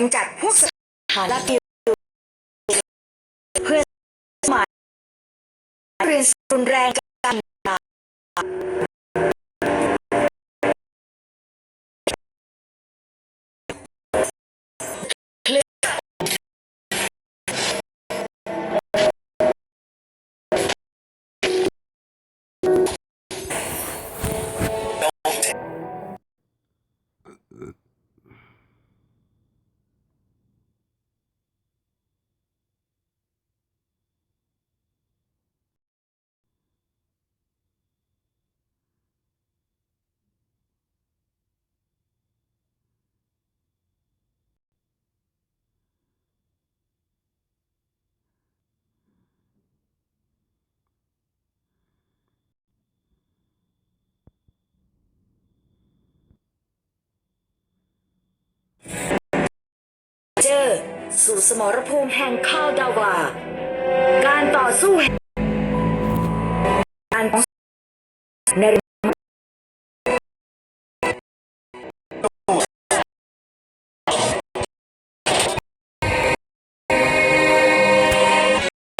กำจัดพวกสถานและปิวเพื่อหมายเรียนรุนแรง เจอสู่สมรภูมิแห่งข้าวดาวา การต่อสู้แห่งการใน